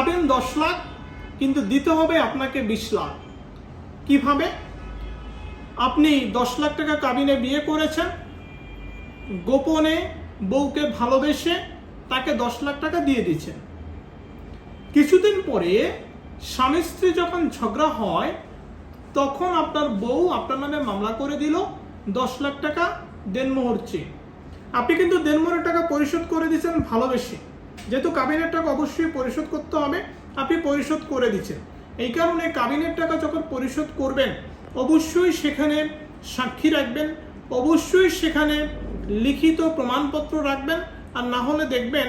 কাবিন দশ লাখ, কিন্তু দিতে হবে আপনাকে বিশ লাখ। কীভাবে? আপনি দশ লাখ টাকা কাবিনে বিয়ে করেছেন, গোপনে বউকে ভালোবেসে তাকে দশ লাখ টাকা দিয়ে দিচ্ছেন। কিছুদিন পরে স্বামী স্ত্রী যখন ঝগড়া হয়, তখন আপনার বউ আপনার নামে মামলা করে দিল দশ লাখ টাকা দেনমোহর চেয়ে। আপনি কিন্তু দেনমোহরের টাকা পরিশোধ করে দিচ্ছেন ভালোবেসে। যেহেতু কাবিনের টাকা অবশ্যই পরিশোধ করতে হবে, আপনি পরিশোধ করে দিচ্ছেন। এই কারণে কাবিনের টাকা যখন পরিশোধ করবেন, অবশ্যই সেখানে সাক্ষী রাখবেন, অবশ্যই সেখানে লিখিত প্রমাণপত্র রাখবেন, আর না হলে দেখবেন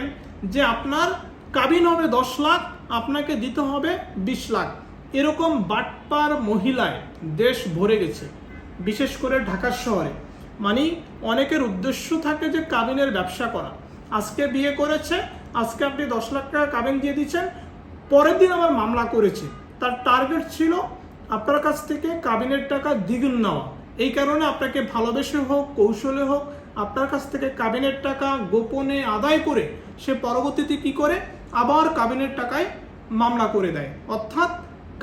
যে আপনার কাবিন হবে দশ লাখ, আপনাকে দিতে হবে বিশ লাখ। এরকম বাটপার মহিলায় দেশ ভরে গেছে, বিশেষ করে ঢাকা শহরে। মানে অনেকের উদ্দেশ্য থাকে যে কাবিনের ব্যবসা করা। আজকে বিয়ে করেছে আজকে আপনি দশ লাখ টাকা কাবিন দিয়ে দিচ্ছেন পরের দিন আবার মামলা করেছে। তার টার্গেট ছিল আপনার কাছ থেকে কাবিনের টাকা দ্বিগুণ নেওয়া। এই কারণে আপনাকে ভালোবেসে হোক, কৌশলে হোক, আপনার কাছ থেকে কাবিনের টাকা গোপনে আদায় করে সে পরবর্তীতে কি করে? আবার কাবিনের টাকায় মামলা করে দেয়। অর্থাৎ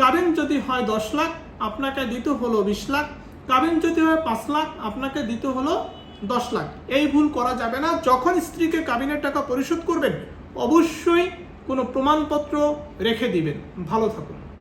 কাবিন যদি হয় দশ লাখ, আপনাকে দিতে হলো বিশ লাখ, কাবিন যদি হয় পাঁচ লাখ, আপনাকে দিতে হলো দশ লাখ। এই ভুল করা যাবে না। যখন স্ত্রীকে কাবিনের টাকা পরিশোধ করবেন, অবশ্যই কোনো প্রমাণপত্র রেখে দিবেন। ভালো থাকুন।